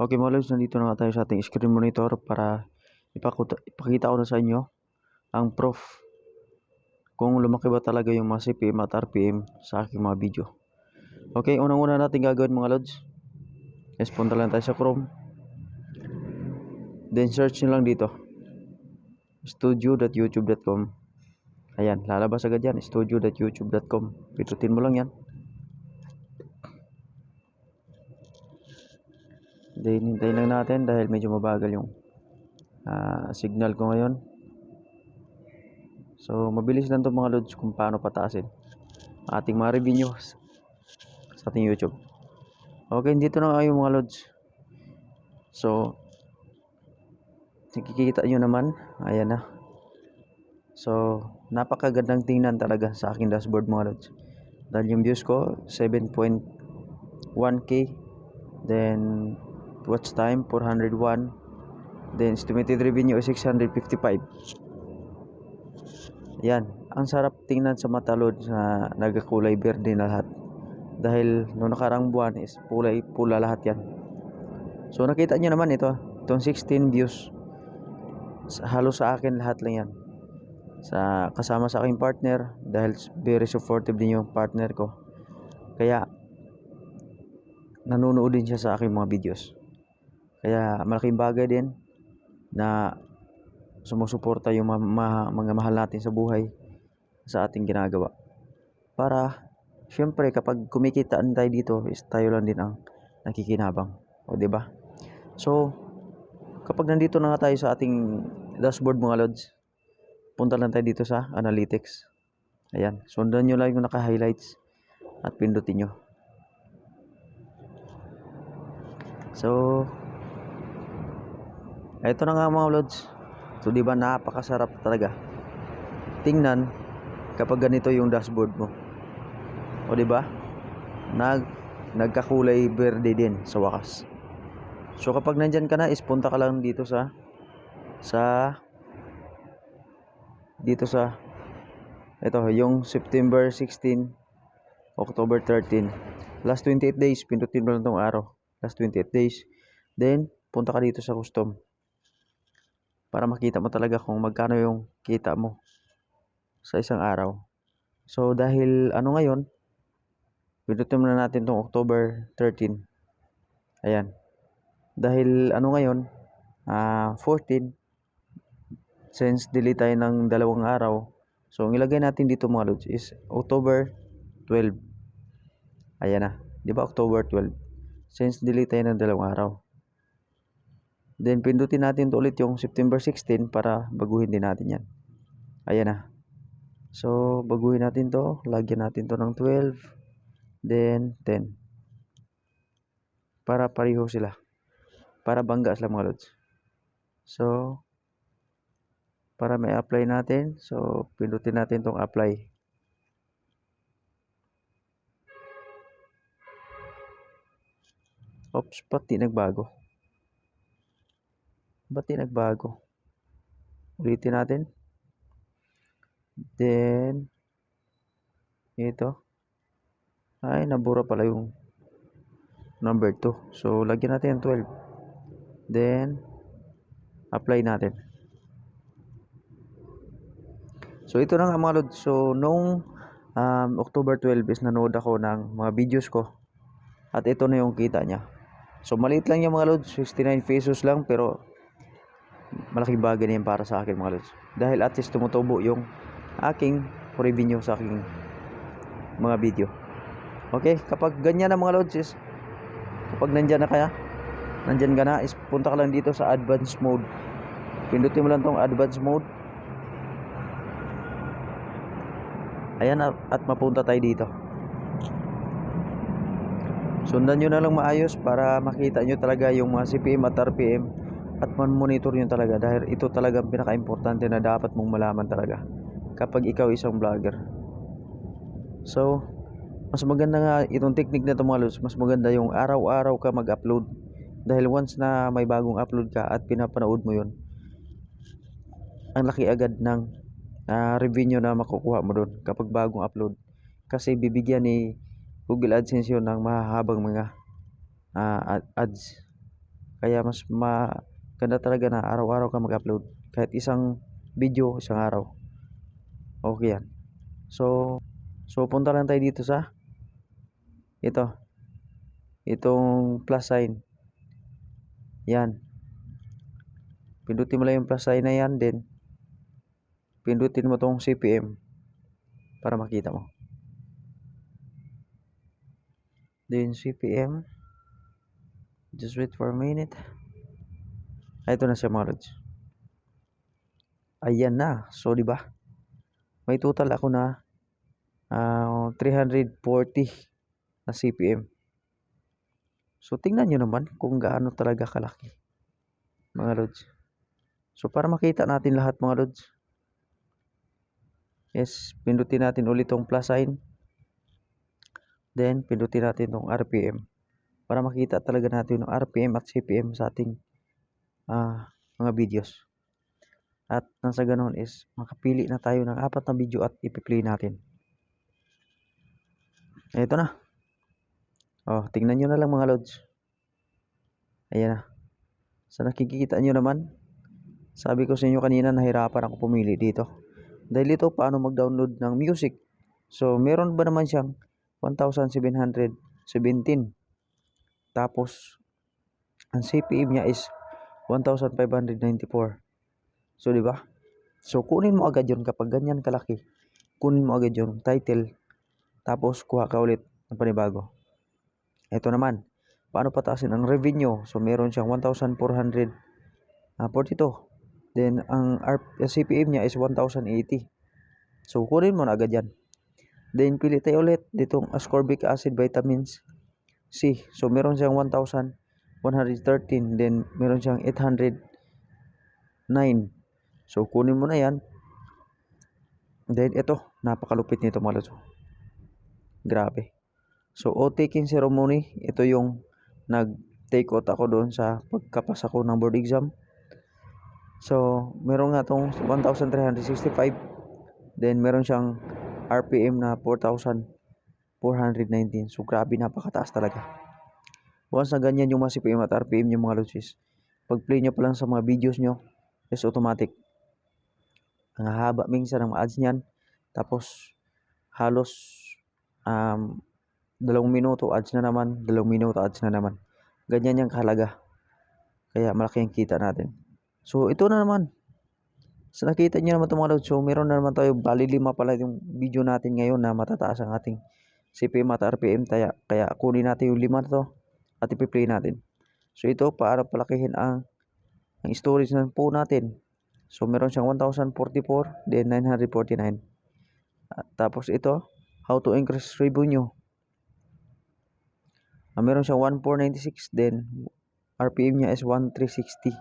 Okay mga lods, nandito na nga tayo sa ating screen monitor para ipakuta, ipakita ko na sa inyo ang proof kung lumaki ba talaga yung mga CPM at RPM sa aking mga video. Okay, unang-una natin gagawin mga lods. Yes, punta lang tayo sa Chrome. Then search nyo lang dito. studio.youtube.com Ayan, lalabas agad yan. studio.youtube.com Pitutin mo lang yan. Then hintayin lang natin dahil medyo mabagal yung ah, signal ko ngayon. So mabilis lang to mga lods kung paano pataasin ating mga review sa ating YouTube. Okay, dito na kayo mga lods. So nakikita nyo naman, ayan na. So napakagandang tingnan talaga sa aking dashboard mga lods. Dahil yung views ko 7.1k then watch time 401 then estimated revenue is 655 yan. Ang sarap tingnan sa mata load na nagkakulay berde na lahat. Dahil noong nakarang buwan is kulay pula lahat yan. So nakita nyo naman ito itong 16 views. Halos sa akin lahat lang yan. Sa kasama sa aking partner dahil very supportive din yung partner ko. Kaya nanonood din siya sa aking mga videos kaya malaking bagay din na sumusuporta yung mga, mga, mga mahal natin sa buhay sa ating ginagawa. Para syempre kapag kumikita tayo dito is tayo lang din ang nakikinabang. O 'di ba? So kapag nandito na nga tayo sa ating dashboard mga lods, punta lang tayo dito sa analytics. Ayan, sundan nyo lang yung naka-highlights at pindutin nyo. So, ito na nga mga lods. So, di ba napakasarap talaga. Tingnan kapag ganito yung dashboard mo. O di ba? Nag nagkakulay berde din sa wakas. So kapag nandyan ka na is punta ka lang dito sa sa dito sa ito yung September 16 October 13 last 28 days pindutin mo lang tong araw last 28 days then punta ka dito sa custom para makita mo talaga kung magkano yung kita mo sa isang araw. So dahil ano ngayon, pinutin na natin tong October 13. Ayan. Dahil ano ngayon, ah 14 since delete tayo ng dalawang araw. So ang ilagay natin dito mga lods is October 12. Ayan na. 'Di ba October 12? Since delete tayo ng dalawang araw. Then pindutin natin ulit yung September 16 para baguhin din natin 'yan. Ayan na. So baguhin natin to, lagyan natin to ng 12 then 10. Para pareho sila. Para bangga sila mga lods. So para may apply natin, so pindutin natin tong apply. Oops, pati nagbago. Ba't di nagbago? Ulitin natin. Then, ito. Ay, nabura pala yung number 2. So, lagyan natin yung 12. Then, apply natin. So, ito na nga mga lod. So, nung um, October 12 is nanood ako ng mga videos ko. At ito na yung kita niya. So, maliit lang yung mga lods. 69 pesos lang. Pero, malaking bagay na yan para sa akin mga lods. Dahil at least tumutubo yung aking revenue sa aking mga video. Okay, kapag ganyan na mga lods is kapag nandyan na kaya, nandyan ka na is punta ka lang dito sa advanced mode. Pindutin mo lang tong advanced mode. Ayan at, mapunta tayo dito. Sundan nyo na lang maayos para makita nyo talaga yung mga CPM at RPM at man-monitor nyo talaga dahil ito talaga ang pinaka-importante na dapat mong malaman talaga kapag ikaw isang vlogger. So, mas maganda nga itong technique na lods, mas maganda yung araw-araw ka mag-upload. Dahil once na may bagong upload ka at pinapanood mo yun, ang laki agad ng ah, revenue na makukuha mo doon kapag bagong upload. Kasi bibigyan ni Google AdSense yun ng mahahabang mga ad- ads. Kaya mas maganda talaga na araw-araw ka mag-upload. Kahit isang video, isang araw. Okay yan. So, so punta lang tayo dito sa ito. Itong plus sign. Yan. Pindutin mo lang yung plus sign na yan, then pindutin mo tong CPM para makita mo. Then CPM. Just wait for a minute. Ito na siya mga lods. Ayan na. So, di ba? May total ako na ah, 340 na CPM. So, tingnan nyo naman kung gaano talaga kalaki. Mga lods. So, para makita natin lahat mga lods. Yes, pindutin natin ulit tong plus sign. Then, pindutin natin tong RPM. Para makita talaga natin yung RPM at CPM sa ating ah, mga videos. At nang sa ganun is makapili na tayo ng apat na video at ipi-play natin. Ito na. Oh, tingnan nyo na lang mga lods. Ayan na. Sa nakikita nyo naman, sabi ko sa inyo kanina nahirapan ako pumili dito. Dahil ito paano mag-download ng music. So, meron ba naman siyang 1,717. Tapos, ang CPM niya is 1,594. So, di ba? So, kunin mo agad yun kapag ganyan kalaki. Kunin mo agad yung title. Tapos, kuha ka ulit ng panibago. Ito naman, paano pataasin ang revenue? So, meron siyang 1,442. Then, ang CPM niya is 1,080. So, kunin mo na agad yan. Then, pili tayo ulit ditong ascorbic acid vitamins C. So, meron siyang 1,113. Then, meron siyang 809. So, kunin mo na yan. Then, ito. Napakalupit nito mga lods. Grabe. So, O-taking ceremony. Ito yung nag-take out ako doon sa pagkapas ako ng board exam. So, meron nga tong 1,365. Then, meron siyang RPM na 4,419. So, grabe, napakataas talaga. Once na ganyan yung mga CPM at RPM yung mga lods pag play nyo pa lang sa mga videos nyo, is automatic. Ang haba minsan ng ads niyan. Tapos, halos um, dalawang minuto ads na naman, dalawang minuto ads na naman. Ganyan yung kahalaga. Kaya malaki ang kita natin. So, ito na naman. So, nakita nyo naman itong mga lods. So, meron na naman tayo. Bali lima pala yung video natin ngayon na matataas ang ating CPM at RPM. Kaya, kaya kunin natin yung lima na to at ipi-play natin. So, ito para palakihin ang, ang storage ng po natin. So, meron siyang 1,044, then 949. At tapos ito, how to increase revenue. Ah, meron siyang 1,496, then RPM niya is 1,360.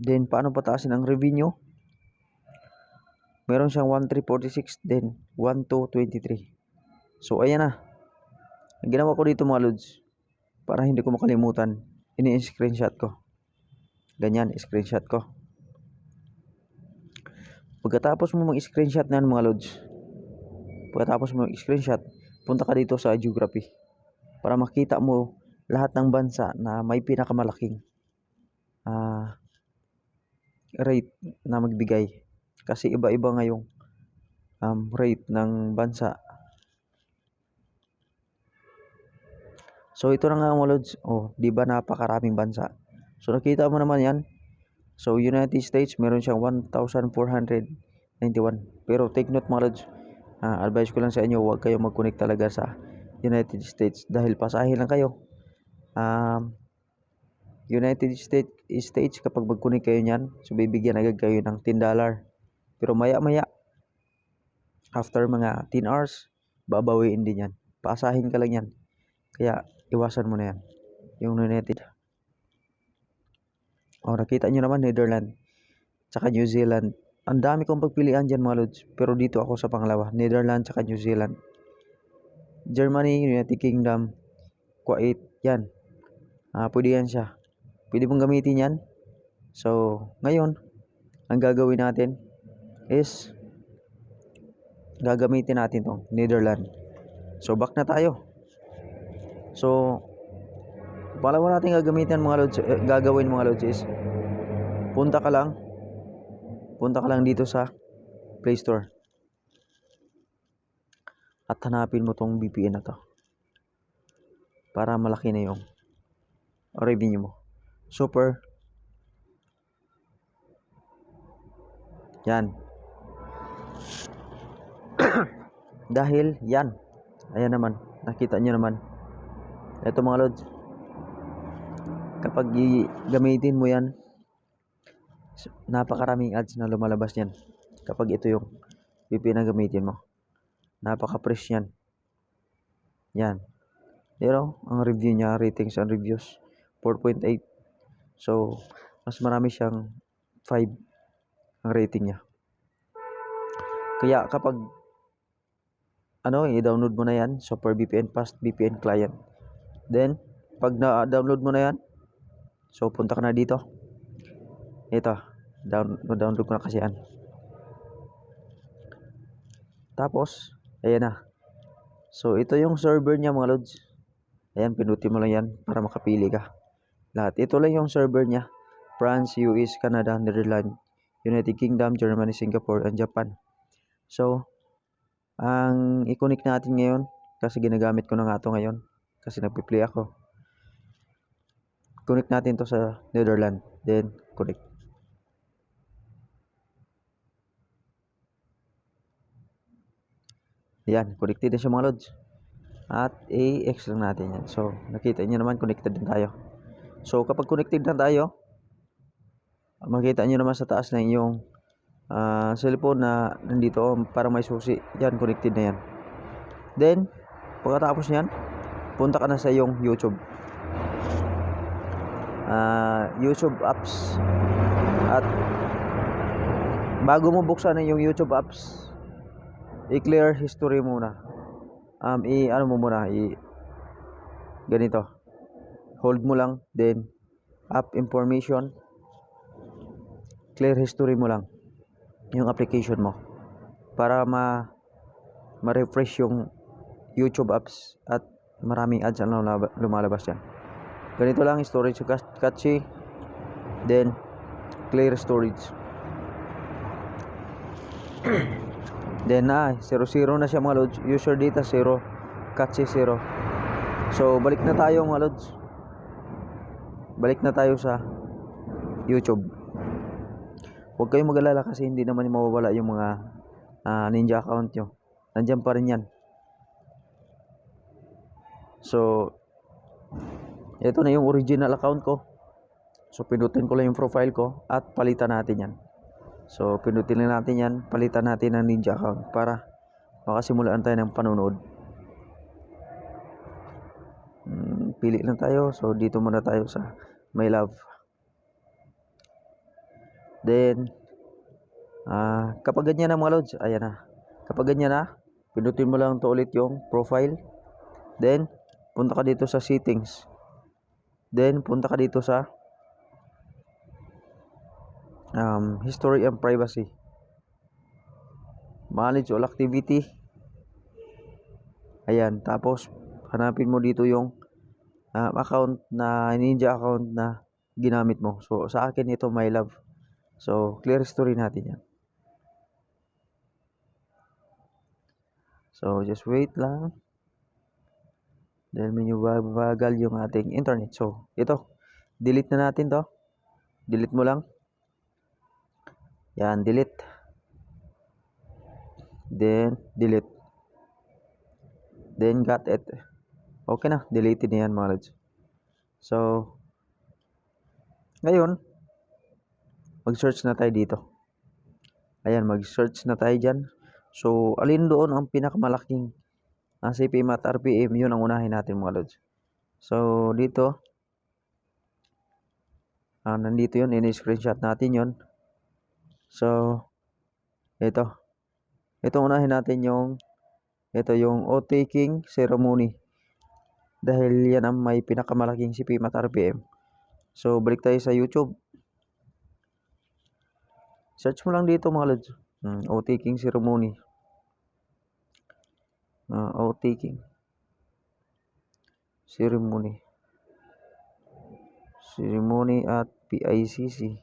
Then, paano pataasin ang revenue? Meron siyang 1,346, then 1,223. So, ayan na. Ang ginawa ko dito mga lods, para hindi ko makalimutan, ini-screenshot ko. Ganyan, screenshot ko. Pagkatapos mo mag-screenshot na mga lods, pagkatapos mo mag-screenshot, punta ka dito sa geography para makita mo lahat ng bansa na may pinakamalaking ah rate na magbigay. Kasi iba-iba nga yung um, rate ng bansa. So ito na nga mga lods. Oh, 'di ba napakaraming bansa. So nakita mo naman 'yan. So United States meron siyang 1,491. Pero take note mga lods. Ah, advice ko lang sa inyo, huwag kayong mag-connect talaga sa United States dahil pasahe lang kayo. Um, United States States kapag mag-connect kayo niyan, so bibigyan agad kayo ng $10. Pero maya-maya after mga 10 hours, babawiin din yan. Paasahin ka lang yan. Kaya iwasan mo na yan. Yung United. Oh, nakita nyo naman Netherlands. Tsaka New Zealand. Ang dami kong pagpilian dyan mga lods. Pero dito ako sa pangalawa. Netherlands tsaka New Zealand. Germany, United Kingdom, Kuwait. Yan. Ah, pwede yan siya. Pwede mong gamitin yan. So, ngayon, ang gagawin natin is gagamitin natin tong Netherlands. So, back na tayo. So, Pangalawa natin gagamitin mga lods, eh, gagawin mga lods is punta ka lang. Punta ka lang dito sa Play Store. At hanapin mo tong VPN na to. Para malaki na yung revenue mo. Super. Yan. Dahil yan. Ayan naman. Nakita nyo naman ito mga lods. Kapag gamitin mo yan napakaraming ads na lumalabas yan kapag ito yung VPN na gamitin mo napaka-fresh yan. Yan. Pero ang review niya ratings and reviews 4.8 so mas marami siyang 5 ang rating niya. Kaya kapag ano i-download mo na yan Super VPN Fast VPN client then pag na-download mo na yan so punta ka na dito. Ito down, download ko na kasi yan. Tapos ayan na. So ito yung server niya mga lods. Ayan pinutin mo lang yan para makapili ka. Lahat. Ito lang yung server niya. France, US, Canada, Netherlands United Kingdom, Germany, Singapore, and Japan. So ang i-connect natin ngayon kasi ginagamit ko na nga to ngayon kasi nagpi-play ako. Connect natin to sa Netherlands then connect. Yan connected na siya mga lods. At AX lang natin yan. So nakita niyo naman connected din tayo. So kapag connected na tayo makita niyo naman sa taas na yung ah, cellphone na nandito parang may susi. Yan connected na yan. Then pagkatapos niyan punta ka na sa yung YouTube. Ah, YouTube apps. At bago mo buksan na yung YouTube apps i-clear history muna. Um i ano mo muna i ganito. Hold mo lang then app information. Clear history mo lang yung application mo para ma ma-refresh yung YouTube apps at maraming ads ang lumalabas yan ganito lang storage ca- cache then clear storage. Then na 00 na siya mga lods user data 0 cache 0 so balik na tayo mga lods balik na tayo sa YouTube. Huwag kayong mag-alala kasi hindi naman mawawala yung mga ah, ninja account nyo. Nandyan pa rin yan so ito na yung original account ko. So pinutin ko lang yung profile ko at palitan natin yan. So pinutin lang natin yan palitan natin ang ninja account para makasimulaan tayo ng panonood. Hmm, pili lang tayo. So dito muna tayo sa my love. Then ah kapag ganyan na mga lods ayan na. Kapag ganyan na pinutin mo lang to ulit yung profile. Then punta ka dito sa settings. Then punta ka dito sa um, history and privacy. Manage all activity. Ayan tapos hanapin mo dito yung um, account na ninja account na ginamit mo. So sa akin ito my love. So clear history natin yan. So just wait lang dahil medyo bagal yung ating internet. So ito. Delete na natin to. Delete mo lang. Yan delete. Then delete. Then got it. Okay na. Deleted na yan mga lods. So ngayon mag search na tayo dito. Ayan mag search na tayo dyan. So alin doon ang pinakamalaking uh, CPM at RPM yun ang unahin natin mga lods. So dito ah, nandito yun in-screenshot natin yun. So ito. Ito unahin natin yung ito yung O-taking ceremony. Dahil yan ang may pinakamalaking CPM at RPM so balik tayo sa YouTube. Search mo lang dito mga lods. Hmm, O-taking ceremony uh, O-taking ceremony ceremony at PICC.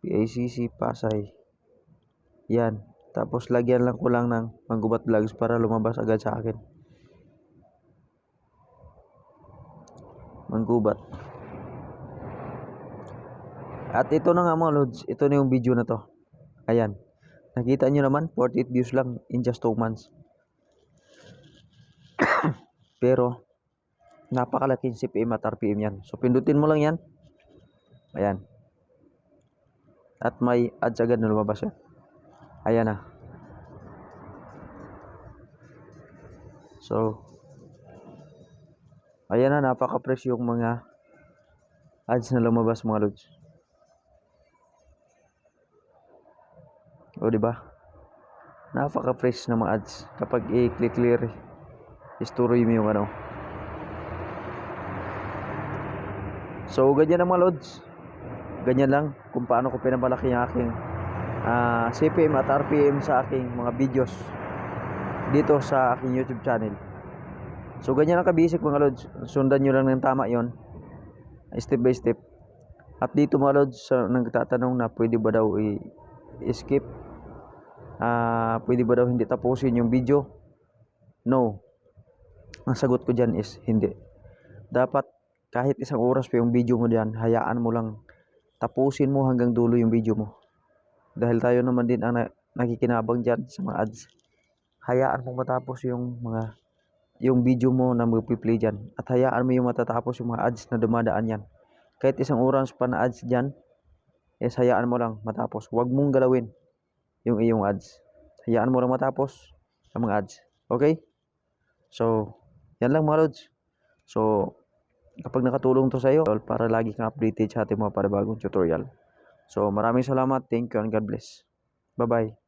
PICC Pasay. Yan. Tapos lagyan lang ko lang ng Manggubat Vlogs para lumabas agad sa akin. Manggubat. At ito na nga mga lods, ito na yung video na to. Ayan. Nakita nyo naman, 48 views lang in just 2 months. Pero, napakalaking CPM at RPM yan. So, pindutin mo lang yan. Ayan. At may ads agad na lumabas yan. Ayan na. So, ayan na, napaka-fresh yung mga ads na lumabas mga lods. O, di ba? Napaka-fresh na mga ads. Kapag i-click clear, history mo yung ano. So, ganyan ang mga lods. Ganyan lang kung paano ko pinapalaki yung aking ah, CPM at RPM sa aking mga videos dito sa aking YouTube channel. So, ganyan lang kabisik mga lods. Sundan nyo lang ng tama yon Step by step. At dito mga lods, sa nagtatanong na pwede ba daw i-skip ah pwede ba daw hindi tapusin yung video? No. Ang sagot ko dyan is hindi. Dapat kahit isang oras pa yung video mo dyan, hayaan mo lang tapusin mo hanggang dulo yung video mo. Dahil tayo naman din ang na- nakikinabang dyan sa mga ads. Hayaan mo matapos yung mga yung video mo na magpi-play dyan. At hayaan mo yung matatapos yung mga ads na dumadaan yan. Kahit isang oras pa na ads dyan, is hayaan mo lang matapos. Huwag mong galawin yung iyong ads. Hayaan mo lang matapos ang mga ads. Okay? So, yan lang mga lods. So, kapag nakatulong to sa iyo, para lagi kang updated sa ating mga panibagong tutorial. So, maraming salamat. Thank you and God bless. Bye-bye.